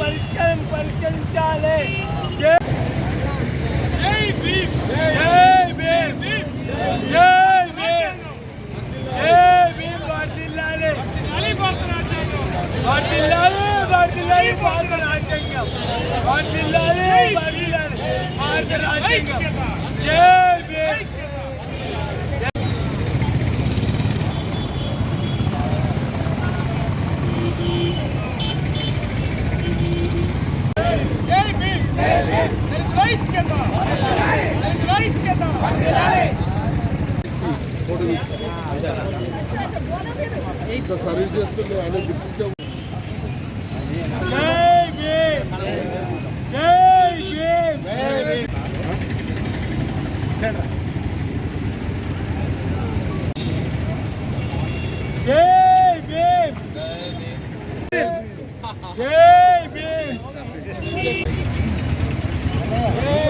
పరిష్కారం పరిష్కరించాలి జై జై భీమ్ జై భీమ్ జై భీమ్ జై భీమ్ వర్ధిల్లాలి వర్ధిల్లాలి వర్ధిల్లాలి భారత రాజ్యాంగం వర్ధిల్లాలి వర్ధిల్లాలి భారత రాజ్యాంగం జై భీమ్ ఇంకా సర్వీస్ చేస్తుండే ఆయన గుర్తించాము జై భీమ్ జై భీమ్ జై భీమ్ జై భీమ్ సంఘాల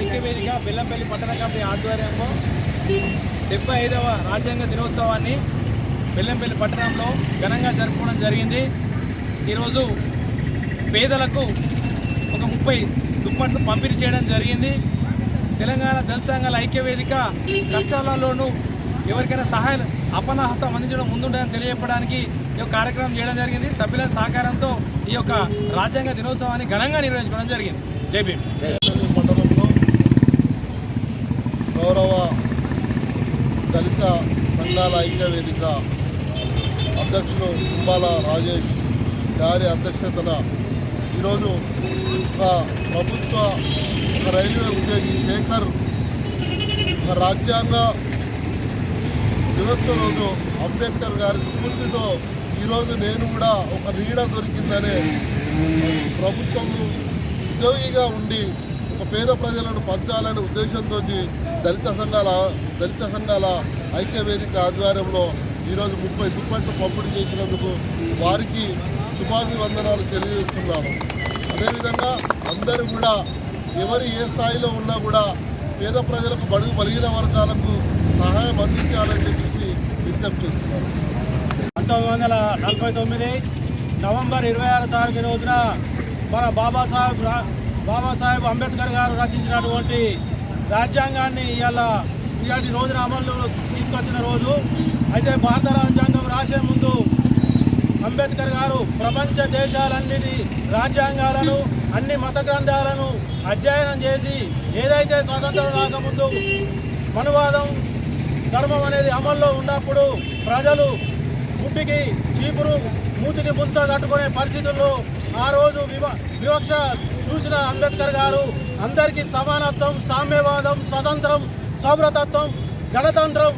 ఐక్యవేదిక బెల్లంపల్లి పట్టణ కమిటీ ఆధ్వర్యంలో డెబ్బై ఐదవ రాజ్యాంగ దినోత్సవాన్ని బెల్లంపల్లి పట్టణంలో ఘనంగా జరుపుకోవడం జరిగింది. ఈరోజు పేదలకు ఒక ముప్పై దుప్పట్లు పంపిణీ చేయడం జరిగింది. తెలంగాణ దళిత సంఘాల ఐక్యవేదిక కష్టాలలోనూ ఎవరికైనా సహాయం అపనహస్తం అందించడం ముందుంటుందని తెలియజెప్పడానికి ఈ యొక్క కార్యక్రమం చేయడం జరిగింది. సభ్యుల సహకారంతో ఈ యొక్క రాజ్యాంగ దినోత్సవాన్ని ఘనంగా నిర్వహించుకోవడం జరిగింది. జై భీమ్. మండలంలో గౌరవ దళిత సంఘాల ఐక్య వేదిక అధ్యక్షులు కుంబాల రాజేష్ గారి అధ్యక్షతన ఈరోజు ఒక ప్రభుత్వ ఒక రైల్వే ఉద్యోగి శేఖర్ ఒక రాజ్యాంగ దినోత్సవ రోజు అంబేద్కర్ గారి స్ఫూర్తితో ఈరోజు నేను కూడా ఒక నీడ దొరికిందనే ప్రభుత్వం ఉద్యోగిగా ఉండి ఒక పేద ప్రజలను పంచాలనే ఉద్దేశంతో దళిత సంఘాల దళిత సంఘాల ఐక్యవేదిక ఆధ్వర్యంలో ఈరోజు ముప్పై దుప్పట్లు పంపిణీ చేసినందుకు వారికి శుభాభివందనాలు తెలియజేస్తున్నాను. అదేవిధంగా అందరూ కూడా ఎవరు ఏ స్థాయిలో ఉన్నా కూడా పేద ప్రజలకు బడుగు బలిగిన వర్గాలకు సహాయం అందించాలని చెప్పి విజ్ఞప్తి చేస్తున్నారు. పంతొమ్మిది వందల నలభై తొమ్మిది నవంబర్ ఇరవై ఆరో తారీఖు రోజున మన బాబాసాహెబ్ రా బాబాసాహెబ్ అంబేద్కర్ గారు రచించినటువంటి రాజ్యాంగాన్ని ఇవాళ ఇలాంటి రోజున అమలు తీసుకొచ్చిన రోజు. అయితే భారత రాజ్యాంగం రాసే ముందు అంబేద్కర్ గారు ప్రపంచ దేశాలన్నిటి రాజ్యాంగాలను అన్ని మత గ్రంథాలను అధ్యయనం చేసి ఏదైతే స్వాతంత్రం రాకముందు మనువాదం ధర్మం అనేది అమల్లో ఉన్నప్పుడు ప్రజలు గుడ్డికి చీపురు మూతికి ముంత కట్టుకునే పరిస్థితుల్లో ఆ రోజు వివ వివక్ష చూసిన అంబేద్కర్ గారు అందరికీ సమానత్వం సామ్యవాదం స్వతంత్రం సౌరతత్వం గణతంత్రం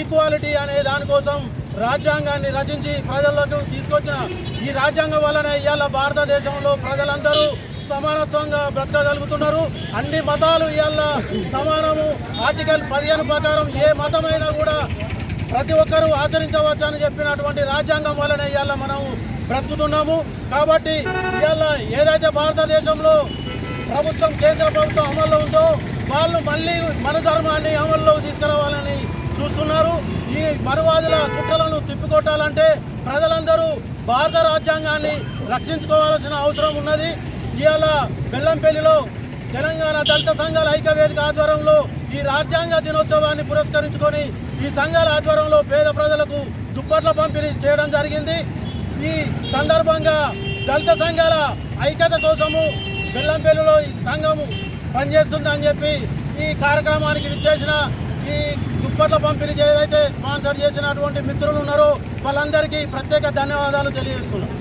ఈక్వాలిటీ అనే దానికోసం రాజ్యాంగాన్ని రచించి ప్రజలకు తీసుకొచ్చిన ఈ రాజ్యాంగం వలన ఇవాళ భారతదేశంలో ప్రజలందరూ సమానత్వంగా బ్రతకగలుగుతున్నారు. అన్ని మతాలు ఇవాళ సమానము. ఆర్టికల్ పదిహేను ప్రకారం ఏ మతమైనా కూడా ప్రతి ఒక్కరూ ఆచరించవచ్చు అని చెప్పినటువంటి రాజ్యాంగం వలన ఇవాళ మనం బ్రతుకుతున్నాము. కాబట్టి ఇవాళ ఏదైతే భారతదేశంలో ప్రభుత్వం కేంద్ర ప్రభుత్వం అమల్లో ఉందో వాళ్ళు మళ్ళీ మన ధర్మాన్ని అమల్లో తీసుకురావాలని చూస్తున్నారు. ఈ మనువాదుల కుట్రలను తిప్పికొట్టాలంటే ప్రజలందరూ భారత రాజ్యాంగాన్ని రక్షించుకోవాల్సిన అవసరం ఉన్నది. ఇవాళ బెల్లంపల్లిలో తెలంగాణ దళిత సంఘాల ఐక్యవేదిక ఆధ్వర్యంలో ఈ రాజ్యాంగ దినోత్సవాన్ని పురస్కరించుకొని ఈ సంఘాల ఆధ్వర్యంలో పేద ప్రజలకు దుప్పట్ల పంపిణీ చేయడం జరిగింది. ఈ సందర్భంగా దళిత సంఘాల ఐక్యత కోసము బెల్లంపల్లిలో ఈ సంఘము పనిచేస్తుందని చెప్పి ఈ కార్యక్రమానికి విచ్చేసిన ఈ దుప్పట్ల పంపిణీ ఏదైతే స్పాన్సర్ చేసినటువంటి మిత్రులు ఉన్నారో వాళ్ళందరికీ ప్రత్యేక ధన్యవాదాలు తెలియజేస్తున్నాం.